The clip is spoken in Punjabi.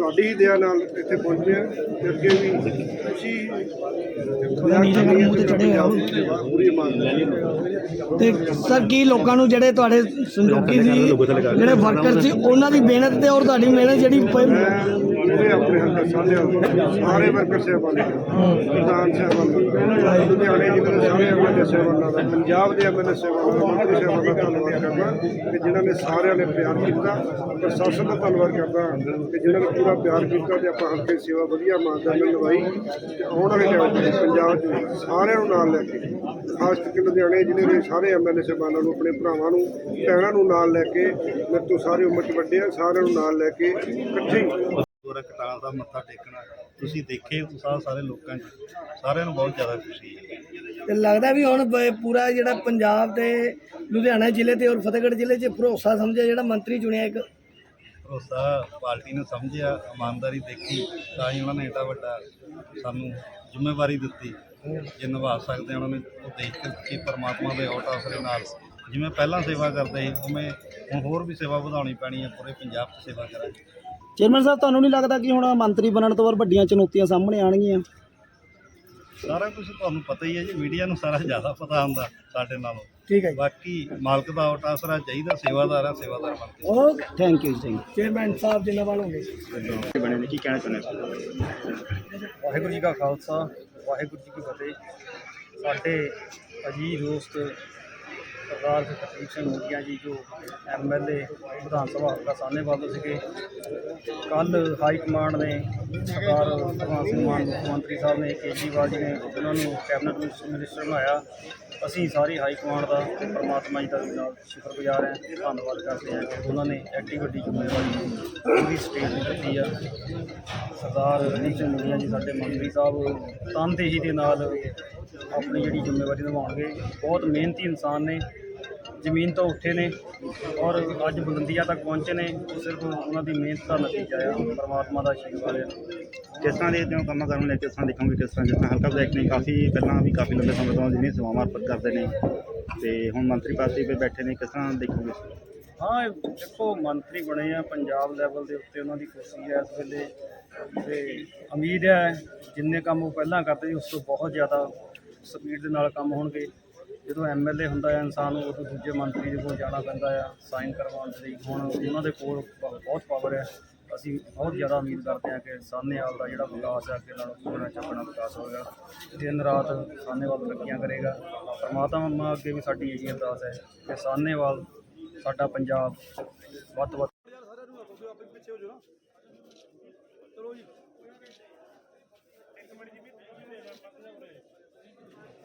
ਤੁਹਾਡੀ ਹੀ ਦਇਆ ਨਾਲ ਇੱਥੇ ਪਹੁੰਚੇ ਹਾਂ ਤੇ ਅੱਗੇ ਵੀ ਤੁਸੀਂ ਨੀਲੇ ਰੰਗ ਮੂੰਹ ਤੇ ਚੜ੍ਹੇ ਹੋਏ ਹੋ। ਪੂਰੀ ਇਮਾਨਦਾਰੀ ਤੇ ਸਰ ਕੀ ਲੋਕਾਂ ਨੂੰ ਜਿਹੜੇ ਤੁਹਾਡੇ ਸੰਯੋਗੀ ਸੀ ਜਿਹੜੇ ਵਰਕਰ ਸੀ ਉਹਨਾਂ ਦੀ ਮਿਹਨਤ ਤੇ ਔਰ ਤੁਹਾਡੀ ਮਿਹਨਤ ਜਿਹੜੀ ਪ- ਪੂਰੇ ਆਪਣੇ ਹੱਥ ਸਾਰਿਆਂ ਸਾਰੇ ਵਰਕਰ ਸਹਿਬਾਨ ਪ੍ਰਧਾਨ ਸਹਿਬਾਨ ਲੁਧਿਆਣੇ ਜ਼ਿਲ੍ਹੇ ਦੇ ਸਾਰੇ ਐਮਐਲਏ ਸਹਿਬਾਨਾਂ ਦਾ ਪੰਜਾਬ ਦੇ ਐਮਐਲਏ ਸਹਿਬਾਨਾਂ ਦਾ ਮੰਤਰੀ ਸਹਿਬਾਨਾਂ ਦਾ ਧੰਨਵਾਦ ਕਰਦਾ ਕਿ ਜਿਨ੍ਹਾਂ ਨੇ ਸਾਰਿਆਂ ਨੇ ਪਿਆਰ ਕੀਤਾ। ਪ੍ਰਸ਼ਾਸਨ ਦਾ ਧੰਨਵਾਦ ਕਰਦਾ ਕਿ ਜਿਨ੍ਹਾਂ ਨੇ ਪੂਰਾ ਪਿਆਰ ਕੀਤਾ ਤੇ ਆਪਾਂ ਹਲਕੇ ਦੀ ਸੇਵਾ ਵਧੀਆ ਇਮਾਨਦਾਰੀ ਨਾਲ ਨਿਭਾਈ ਤੇ ਆਉਣ ਵਾਲੇ ਟਾਈਮ 'ਚ ਪੰਜਾਬ 'ਚ ਸਾਰਿਆਂ ਨੂੰ ਨਾਲ ਲੈ ਕੇ, ਖਾਸ ਕਰਕੇ ਲੁਧਿਆਣੇ ਜ਼ਿਲ੍ਹੇ ਦੇ ਸਾਰੇ ਐਮਐਲਏ ਸਹਿਬਾਨਾਂ ਨੂੰ, ਆਪਣੇ ਭਰਾਵਾਂ ਨੂੰ, ਭੈਣਾਂ ਨੂੰ ਨਾਲ ਲੈ ਕੇ, ਮੇਰੇ ਤੋਂ ਸਾਰੇ ਉਮਰ 'ਚ ਵੱਡੇ ਆ, ਸਾਰਿਆਂ ਨੂੰ ਨਾਲ ਲੈ ਕੇ ਇਕੱਠੇ ਹੀ ਗੁਰ ਕਟਾਲ ਦਾ ਮੱਥਾ ਟੇਕਣਾ ਤੁਸੀਂ ਦੇਖੇ ਉਤਸ਼ਾਹ ਸਾਰੇ ਲੋਕਾਂ 'ਚ ਸਾਰਿਆਂ ਨੂੰ ਬਹੁਤ ਜ਼ਿਆਦਾ ਖੁਸ਼ੀ ਹੈ। ਤੇ ਲੱਗਦਾ ਵੀ ਹੁਣ ਬ- ਪੂਰਾ ਜਿਹੜਾ ਪੰਜਾਬ ਤੇ ਲੁਧਿਆਣਾ ਜ਼ਿਲ੍ਹੇ ਤੇ ਔਰ ਫਤਿਹਗੜ੍ਹ ਜ਼ਿਲ੍ਹੇ 'ਚ ਭਰੋਸਾ ਸਮਝਿਆ ਜਿਹੜਾ ਮੰਤਰੀ ਚੁਣਿਆ ਇੱਕ। ਭਰੋਸਾ ਪਾਰਟੀ ਨੇ ਸਮਝਿਆ ਇਮਾਨਦਾਰੀ ਦੇਖੀ ਤਾਂ ਹੀ ਉਹਨਾਂ ਨੇ ਏਡਾ ਵੱਡਾ ਸਾਨੂੰ ਜ਼ਿੰਮੇਵਾਰੀ ਦਿੱਤੀ। ਜੇ ਨਿਭਾ ਸਕਦੇ ਹਾਂ ਉਹਨਾਂ ਨੇ ਉਹ ਦੇਖ ਕੇ ਕਿ ਪਰਮਾਤਮਾ ਦੇ ਔਟ ਆਸਰੇ ਨਾਲ। ਜਿਵੇਂ ਪਹਿਲਾਂ ਸੇਵਾ ਕਰਦੇ ਸੀ ਉਵੇਂ ਹੁਣ ਹੋਰ ਵੀ ਸੇਵਾ ਵਧਾਉਣੀ ਪੈਣੀ ਹੈ ਪੂਰੇ ਪੰਜਾਬ 'ਚ ਸੇਵਾ ਕਰਾਂਗੇ। ਚੇਅਰਮੈਨ ਸਾਹਿਬ ਤੁਹਾਨੂੰ ਨਹੀਂ ਲੱਗਦਾ ਕਿ ਹੁਣ ਮੰਤਰੀ ਬਣਨ ਤੋਂ ਬਾਅਦ ਵੱਡੀਆਂ ਚੁਣੌਤੀਆਂ ਸਾਹਮਣੇ ਆਣਗੀਆਂ ਸਾਰਾ ਕੁਝ ਤੁਹਾਨੂੰ ਪਤਾ ਹੀ ਹੈ ਜੀ ਮੀਡੀਆ ਨੂੰ ਸਾਰਾ ਜ਼ਿਆਦਾ ਪਤਾ ਹੁੰਦਾ ਸਾਡੇ ਨਾਲੋਂ। ਠੀਕ ਹੈ ਜੀ। ਬਾਕੀ ਮਾਲਕ ਦਾ ਆਸਰਾ ਚਾਹੀਦਾ ਸੇਵਾਦਾਰ ਆ ਸੇਵਾਦਾਰ ਬਣ ਕੇ। ਓਕੇ ਥੈਂਕ ਯੂ ਜੀ ਥੈਂਕ ਯੂ ਚੇਅਰਮੈਨ ਸਾਹਿਬ ਜਿੰਦਾਬਾਦ ਹੋਗੇ ਵਾਹਿਗੁਰੂ ਜੀ ਕਾ ਖਾਲਸਾ ਵਾਹਿਗੁਰੂ ਜੀ ਕੀ ਫਤਿਹ। ਸਾਡੇ ਅਜੀਜ਼ ਦੋਸਤ ਸਰਦਾਰ ਹਰਦੀਪ ਸਿੰਘ ਮੋਦੀਆ ਜੀ, ਜੋ ਐਮਐਲਏ ਵਿਧਾਨ ਸਭਾ ਹਲਕਾ ਸਾਹਨੇਵਾਲ ਤੋਂ ਸੀਗੇ। ਕੱਲ ਹਾਈ ਕਮਾਂਡ ਨੇ ਸਰਦਾਰ ਭਗਵੰਤ ਸਿੰਘ ਮਾਨ, ਮੁੱਖ ਮੰਤਰੀ ਸਾਹਿਬ ਨੇ ਕੇਜਰੀਵਾਲ ਜੀ ਨੇ ਉਹਨਾਂ ਨੂੰ ਕੈਬਨਿਟ ਮਿਨਿਸਟਰ ਬਣਾਇਆ। ਅਸੀਂ ਸਾਰੀ ਹਾਈ ਕਮਾਂਡ ਦਾ ਪਰਮਾਤਮਾ ਜੀ ਦਾ ਵੀ ਨਾਲ ਸ਼ੁਕਰਗੁਜ਼ਾਰ ਹਾਂ, ਧੰਨਵਾਦ ਕਰਦੇ ਹਾਂ ਕਿ ਉਹਨਾਂ ਨੇ ਐਡੀ ਵੱਡੀ ਜ਼ਿੰਮੇਵਾਰੀ ਪੂਰੀ ਸਟੇਟ ਨੂੰ ਦਿੱਤੀ ਆ। ਸਰਦਾਰ ਰਣਜੀਤ ਸਿੰਘ ਮੋਦੀਆ ਜੀ, ਸਾਡੇ ਮੰਤਰੀ ਸਾਹਿਬ, ਤਨਦੇਹੀ ਦੇ ਨਾਲ ਆਪਣੀ ਜਿਹੜੀ ਜ਼ਿੰਮੇਵਾਰੀ ਨਿਭਾਉਣਗੇ। ਬਹੁਤ ਮਿਹਨਤੀ ਇਨਸਾਨ ਨੇ ਜ਼ਮੀਨ ਤੋਂ ਉੱਠੇ ਨੇ ਔਰ ਅੱਜ ਬੁਲੰਦੀਆਂ ਤੱਕ ਪਹੁੰਚੇ ਨੇ। ਸਿਰਫ ਉਹਨਾਂ ਦੀ ਮਿਹਨਤ ਦਾ ਨਤੀਜਾ ਆ ਪਰਮਾਤਮਾ ਦਾ ਆਸ਼ੀਰਵਾਦ ਆ। ਕਿਸ ਤਰ੍ਹਾਂ ਦੇ ਦਿਨ ਕੰਮਾਂ ਕਰਨ ਲੈ ਕਿਸ ਤਰ੍ਹਾਂ ਦੇਖੋਗੇ ਕਿਸ ਤਰ੍ਹਾਂ ਜਿਸ ਤਰ੍ਹਾਂ ਹਲਕਾ ਵਿਧਾਇਕ ਨੇ ਕਾਫੀ ਪਹਿਲਾਂ ਵੀ ਕਾਫੀ ਲੰਬੇ ਸਮੇਂ ਤੋਂ ਜਿਹਨੇ ਸੇਵਾਵਾਂ ਅਰਪਿਤ ਕਰਦੇ ਨੇ ਤੇ ਹੁਣ ਮੰਤਰੀ ਪਾਸੇ 'ਤੇ ਬੈਠੇ ਨੇ ਕਿਸ ਤਰ੍ਹਾਂ ਦੇਖੋਗੇ? ਹਾਂ ਦੇਖੋ ਮੰਤਰੀ ਬਣੇ ਆ ਪੰਜਾਬ ਲੈਵਲ ਦੇ ਉੱਤੇ ਉਹਨਾਂ ਦੀ ਕੁਰਸੀ ਹੈ ਇਸ ਵੇਲੇ ਤੇ ਉਮੀਦ ਹੈ ਜਿੰਨੇ ਕੰਮ ਉਹ ਪਹਿਲਾਂ ਕਰਦੇ ਸੀ ਉਸ ਤੋਂ ਬਹੁਤ ਜ਼ਿਆਦਾ ਸਪੀਡ ਦੇ ਨਾਲ ਕੰਮ ਹੋਣਗੇ। ਜਦੋਂ ਐਮਐਲਏ ਹੁੰਦਾ ਹੈ, ਇਨਸਾਨ ਨੂੰ ਉਦੋਂ ਦੂਜੇ ਮੰਤਰੀ ਦੇ ਕੋਲ ਜਾਣਾ ਪੈਂਦਾ ਆ, ਸਾਈਨ ਕਰਵਾਉਣ ਦੇ ਲਈ। ਹੁਣ ਉਹਨਾਂ ਦੇ ਕੋਲ ਬਹੁਤ ਪਾਵਰ ਹੈ। ਅਸੀਂ ਬਹੁਤ ਜ਼ਿਆਦਾ ਉਮੀਦ ਕਰਦੇ ਹਾਂ ਕਿ ਸਾਹਨੇਵਾਲ ਦਾ ਜਿਹੜਾ ਵਿਕਾਸ ਹੈ, ਅੱਗੇ ਨਾਲੋਂ ਪੂਰਾ ਚੱਕਣਾ ਵਿਕਾਸ ਹੋਵੇਗਾ ਦਿਨ ਰਾਤ ਸਾਹਨੇਵਾਲ ਤਰੱਕੀਆਂ ਕਰੇਗਾ। ਪਰਮਾਤਮਾ ਅੱਗੇ ਵੀ ਸਾਡੀ ਇਹੀ ਅਰਦਾਸ ਹੈ ਕਿ ਸਾਹਨੇਵਾਲ ਸਾਡਾ ਪੰਜਾਬ ਵੱਧ ਤੋਂ ਵੱਧ